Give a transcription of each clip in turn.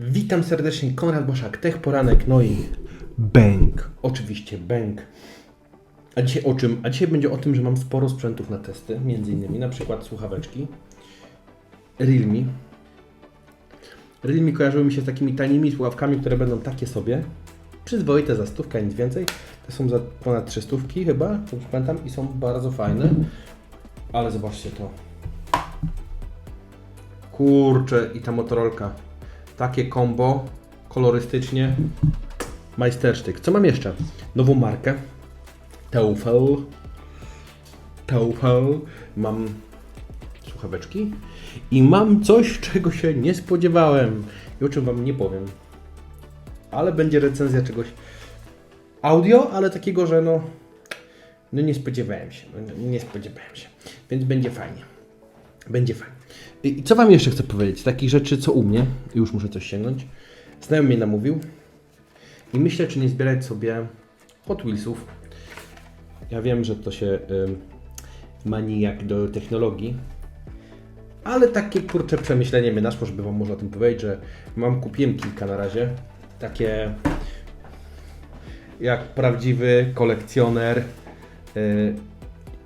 Witam serdecznie, Konrad Boszak, Tech Poranek, no i Bęk. Oczywiście Bęk. A dzisiaj o czym? A dzisiaj będzie o tym, że mam sporo sprzętów na testy, między innymi na przykład słuchaweczki, Realme. Realme kojarzyły mi się z takimi tanimi słuchawkami, które będą takie sobie, przyzwoite za stówkę, nic więcej. To są za ponad 300 chyba, dobrze pamiętam, i są bardzo fajne. Ale zobaczcie to. Kurczę, i ta motorolka. Takie combo, kolorystycznie, majstersztyk. Co mam jeszcze? Nową markę. Teufel. Teufel. Mam słuchaweczki. I mam coś, czego się nie spodziewałem. I o czym Wam nie powiem. Ale będzie recenzja czegoś audio, ale takiego, że no, no nie spodziewałem się. No, nie spodziewałem się. Więc będzie fajnie. Będzie fajnie. I co Wam jeszcze chcę powiedzieć? Takich rzeczy, co u mnie, już muszę coś sięgnąć. Znajomy mnie namówił i myślę, czy nie zbierać sobie Hot Wheelsów. Ja wiem, że to się ym, manijak do technologii, ale takie kurcze przemyślenie mnie naszło, żeby Wam może o tym powiedzieć, że mam, kupiłem kilka na razie. Takie jak prawdziwy kolekcjoner. Yy,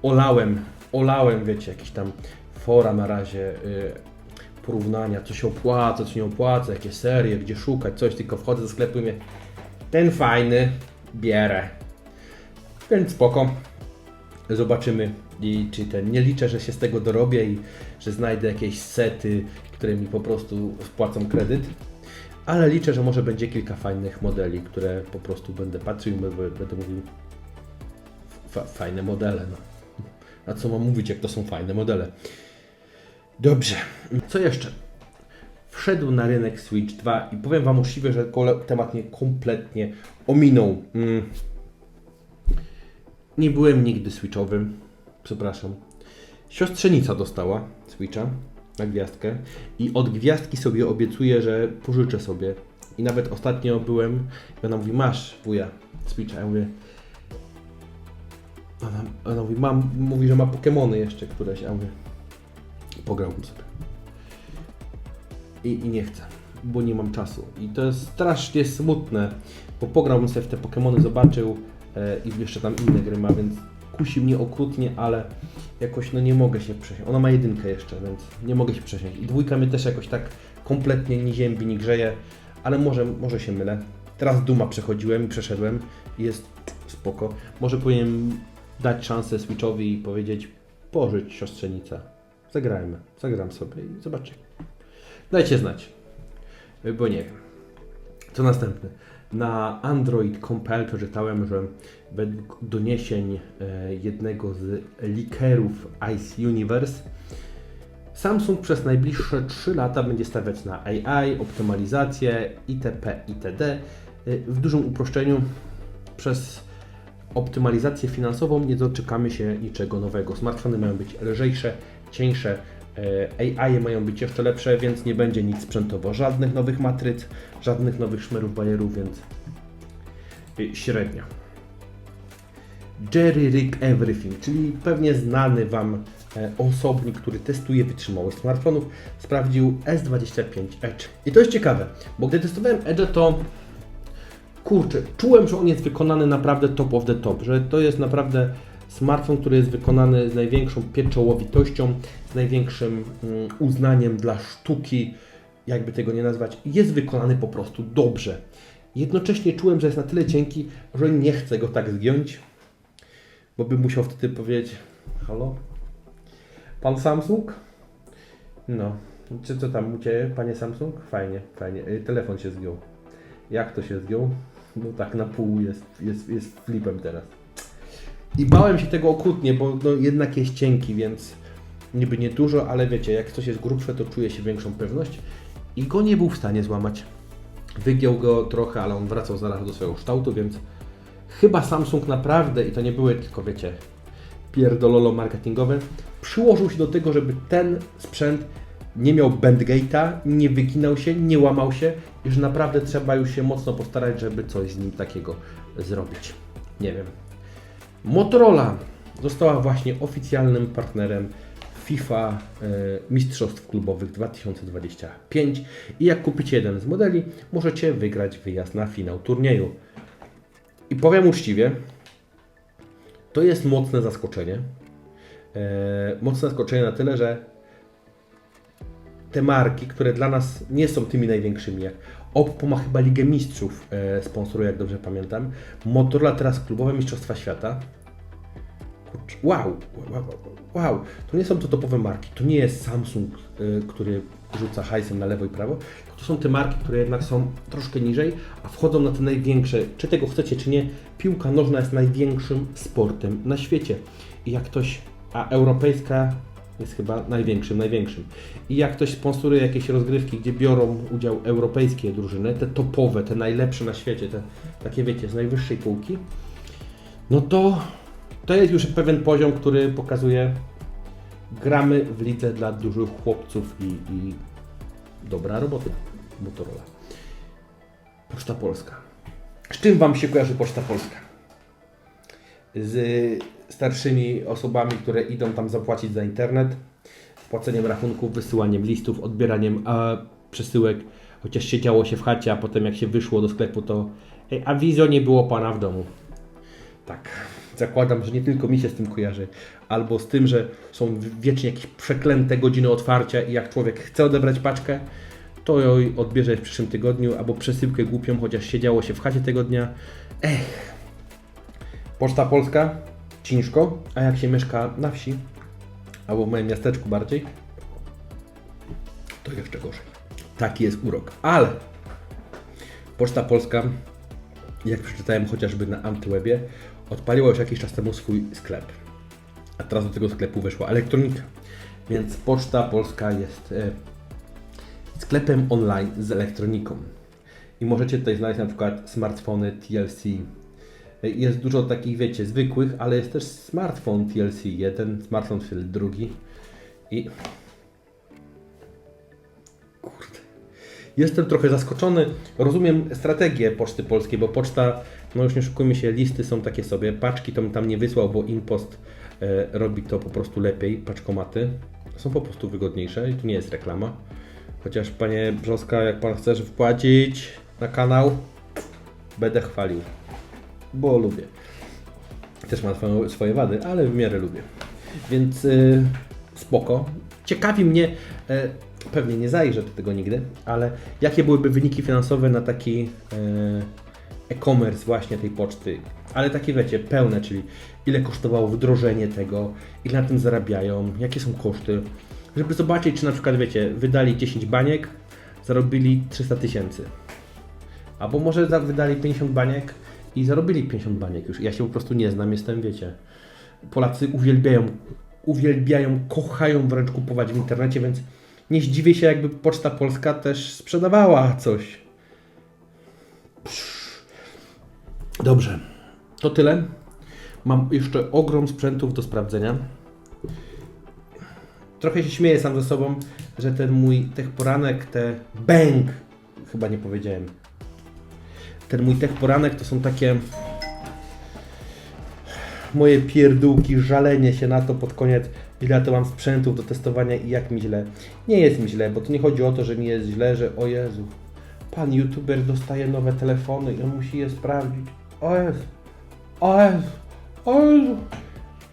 olałem, olałem, wiecie, jakieś tam fora na razie, yy, porównania, co się opłaca, co nie opłaca, jakie serie, gdzie szukać, coś, tylko wchodzę do sklepu i mówię, ten fajny, bierę. Więc spoko. Zobaczymy, i czy ten, nie liczę, że się z tego dorobię i że znajdę jakieś sety, które mi po prostu spłacą kredyt. Ale liczę, że może będzie kilka fajnych modeli, które po prostu będę patrzył i będę mówił fa- fajne modele. No. A co mam mówić, jak to są fajne modele? Dobrze. Co jeszcze? Wszedł na rynek Switch 2 i powiem Wam uczciwie, że temat mnie kompletnie ominął. Mm. Nie byłem nigdy Switchowym. Przepraszam. Siostrzenica dostała Switcha na gwiazdkę i od gwiazdki sobie obiecuję, że pożyczę sobie. I nawet ostatnio byłem i ona mówi, masz wuja Switcha. Ja mówię, ona, ona mówi, mam, mówi, że ma Pokemony jeszcze któreś. Ja mówię, pograłbym sobie. I, I nie chcę, bo nie mam czasu. I to jest strasznie smutne, bo pograłbym sobie w te Pokemony, zobaczył e, i jeszcze tam inne gry ma, więc kusi mnie okrutnie, ale jakoś no nie mogę się przesiąść. Ona ma jedynkę jeszcze, więc nie mogę się przesiąść. I dwójka mnie też jakoś tak kompletnie nie ziębi, nie grzeje, ale może, może się mylę. Teraz Duma przechodziłem i przeszedłem i jest spoko. Może powinienem dać szansę Switchowi i powiedzieć pożyć siostrzenicę. Zagrajmy, zagram sobie i zobaczymy. Dajcie znać, bo nie wiem. Co następne? Na Android Compel przeczytałem, że według doniesień e, jednego z leakerów Ice Universe Samsung przez najbliższe 3 lata będzie stawiać na AI, optymalizację itp. itd. E, W dużym uproszczeniu przez optymalizację finansową nie doczekamy się niczego nowego. Smartfony mają być lżejsze, cieńsze, e, AI mają być jeszcze lepsze, więc nie będzie nic sprzętowo. Żadnych nowych matryc, żadnych nowych szmerów, bajerów, więc y, średnio. Jerry Rig Everything, czyli pewnie znany Wam e, osobnik, który testuje wytrzymałość smartfonów, sprawdził S25 Edge. I to jest ciekawe, bo gdy testowałem Edge, to kurczę, czułem, że on jest wykonany naprawdę top of the top, że to jest naprawdę smartfon, który jest wykonany z największą pieczołowitością, z największym mm, uznaniem dla sztuki, jakby tego nie nazwać, jest wykonany po prostu dobrze. Jednocześnie czułem, że jest na tyle cienki, że nie chcę go tak zgiąć, bo bym musiał wtedy powiedzieć, halo, pan Samsung? No, czy co tam u Ciebie, panie Samsung? Fajnie, fajnie, Y, telefon się zgiął. Jak to się zgiął? No tak na pół jest, jest, jest flipem teraz. I bałem się tego okrutnie, bo no jednak jest cienki, więc niby nie dużo, ale wiecie, jak coś jest grubsze, to czuje się większą pewność. I go nie był w stanie złamać. Wygiął go trochę, ale on wracał zaraz do swojego kształtu, więc chyba Samsung naprawdę, i to nie były tylko, wiecie, pierdololo marketingowe, przyłożył się do tego, żeby ten sprzęt nie miał bandgate'a, nie wyginał się, nie łamał się i że naprawdę trzeba już się mocno postarać, żeby coś z nim takiego zrobić. Nie wiem. Motorola została właśnie oficjalnym partnerem FIFA e, Mistrzostw Klubowych 2025 i jak kupicie jeden z modeli, możecie wygrać wyjazd na finał turnieju. I powiem uczciwie, to jest mocne zaskoczenie. E, mocne zaskoczenie na tyle, że te marki, które dla nas nie są tymi największymi, jak Oppo ma chyba Ligę Mistrzów e, sponsoruje, jak dobrze pamiętam. Motorola teraz klubowe Mistrzostwa Świata. Kurczę, wow, wow, wow, to nie są to topowe marki, to nie jest Samsung, y, który rzuca hajsem na lewo i prawo, to są te marki, które jednak są troszkę niżej, a wchodzą na te największe, czy tego chcecie, czy nie, piłka nożna jest największym sportem na świecie. I jak ktoś, a europejska jest chyba największym, największym. I jak ktoś sponsoruje jakieś rozgrywki, gdzie biorą udział europejskie drużyny, te topowe, te najlepsze na świecie, te takie wiecie, z najwyższej półki, no to to jest już pewien poziom, który pokazuje, gramy w lidze dla dużych chłopców i, i dobra robota Motorola. Poczta Polska. Z czym Wam się kojarzy Poczta Polska? Z starszymi osobami, które idą tam zapłacić za internet, płaceniem rachunków, wysyłaniem listów, odbieraniem a, przesyłek, chociaż siedziało się w chacie, a potem jak się wyszło do sklepu, to Ej, a wizjo nie było Pana w domu. Tak, zakładam, że nie tylko mi się z tym kojarzy, albo z tym, że są wiecznie jakieś przeklęte godziny otwarcia i jak człowiek chce odebrać paczkę, to ją odbierze w przyszłym tygodniu, albo przesyłkę głupią, chociaż siedziało się w chacie tego dnia. Ech. Poczta Polska, ciężko, a jak się mieszka na wsi, albo w moim miasteczku bardziej, to jeszcze gorzej. Taki jest urok. Ale Poczta Polska jak przeczytałem chociażby na Antywebie, odpaliła już jakiś czas temu swój sklep. A teraz do tego sklepu weszła elektronika. Więc Poczta Polska jest e, sklepem online z elektroniką. I możecie tutaj znaleźć na przykład smartfony TLC. Jest dużo takich, wiecie, zwykłych, ale jest też smartfon TLC 1, smartfon TLC drugi. I Jestem trochę zaskoczony. Rozumiem strategię Poczty Polskiej, bo poczta, no już nie szukujmy się, listy są takie sobie. Paczki to tam nie wysłał, bo Impost e, robi to po prostu lepiej. Paczkomaty są po prostu wygodniejsze i tu nie jest reklama. Chociaż panie Brzoska, jak pan chcesz wpłacić na kanał, będę chwalił, bo lubię. Też ma swoje, swoje wady, ale w miarę lubię. Więc y, spoko. Ciekawi mnie, e, pewnie nie zajrzę do tego nigdy, ale jakie byłyby wyniki finansowe na taki e, e-commerce właśnie tej poczty, ale takie wiecie, pełne, czyli ile kosztowało wdrożenie tego, ile na tym zarabiają, jakie są koszty, żeby zobaczyć, czy na przykład wiecie, wydali 10 baniek, zarobili 300 tysięcy. Albo może wydali 50 baniek i zarobili 50 baniek już. Ja się po prostu nie znam, jestem, wiecie. Polacy uwielbiają, uwielbiają, kochają wręcz kupować w internecie, więc nie zdziwię się, jakby Poczta Polska też sprzedawała coś. Psz. Dobrze, to tyle. Mam jeszcze ogrom sprzętów do sprawdzenia. Trochę się śmieję sam ze sobą, że ten mój tech poranek, te bang, chyba nie powiedziałem. Ten mój tech poranek to są takie moje pierdółki, żalenie się na to pod koniec, ile to mam sprzętów do testowania i jak mi źle. Nie jest mi źle, bo to nie chodzi o to, że mi jest źle, że o Jezu, pan youtuber dostaje nowe telefony i on musi je sprawdzić. O Jezu, o Jezu, o Jezu.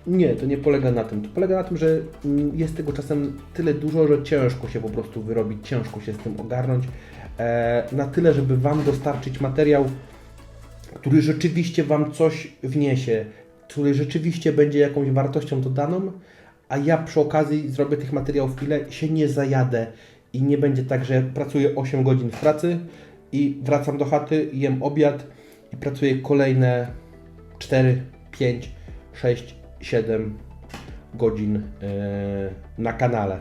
Nie, to nie polega na tym. To polega na tym, że mm, jest tego czasem tyle dużo, że ciężko się po prostu wyrobić, ciężko się z tym ogarnąć. E, na tyle, żeby Wam dostarczyć materiał, który rzeczywiście Wam coś wniesie, który rzeczywiście będzie jakąś wartością dodaną, a ja przy okazji zrobię tych materiałów ile się nie zajadę i nie będzie tak, że pracuję 8 godzin w pracy i wracam do chaty, jem obiad i pracuję kolejne 4, 5, 6, 7 godzin e, na kanale.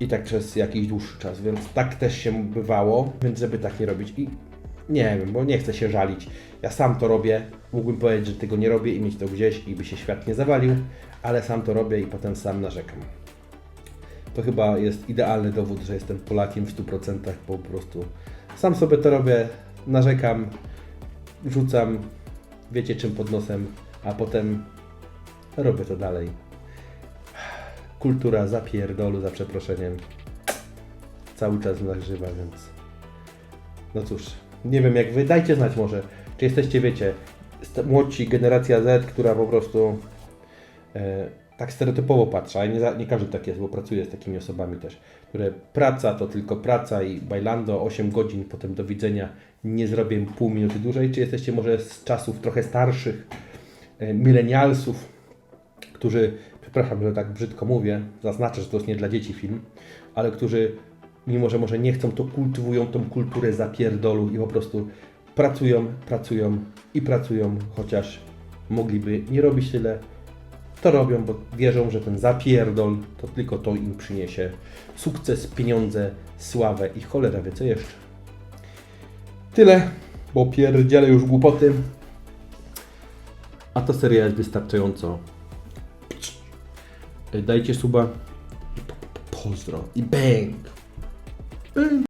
I tak przez jakiś dłuższy czas, więc tak też się bywało, więc żeby tak nie robić. I nie wiem, bo nie chcę się żalić. Ja sam to robię. Mógłbym powiedzieć, że tego nie robię i mieć to gdzieś i by się świat nie zawalił, ale sam to robię i potem sam narzekam. To chyba jest idealny dowód, że jestem Polakiem w 100%, bo po prostu sam sobie to robię, narzekam, rzucam, wiecie czym pod nosem, a potem robię to dalej. kultura zapierdolu za przeproszeniem. Cały czas nagrywa, więc no cóż, nie wiem jak wy, dajcie znać może, czy jesteście, wiecie, młodsi, generacja Z, która po prostu e, tak stereotypowo patrzy, ale nie, nie każdy tak jest, bo pracuję z takimi osobami też, które praca to tylko praca i bailando 8 godzin, potem do widzenia, nie zrobię pół minuty dłużej, czy jesteście może z czasów trochę starszych, e, milenialsów, którzy, przepraszam, że tak brzydko mówię, zaznaczę, że to jest nie dla dzieci film, ale którzy, mimo że może nie chcą, to kultywują tą kulturę zapierdolu i po prostu pracują, pracują i pracują, chociaż mogliby nie robić tyle, to robią, bo wierzą, że ten zapierdol to tylko to im przyniesie sukces, pieniądze, sławę i cholera wie co jeszcze. Tyle, bo pierdzielę już głupoty. A ta seria jest wystarczająco. Dajcie suba. Pozdro. I bang. bang.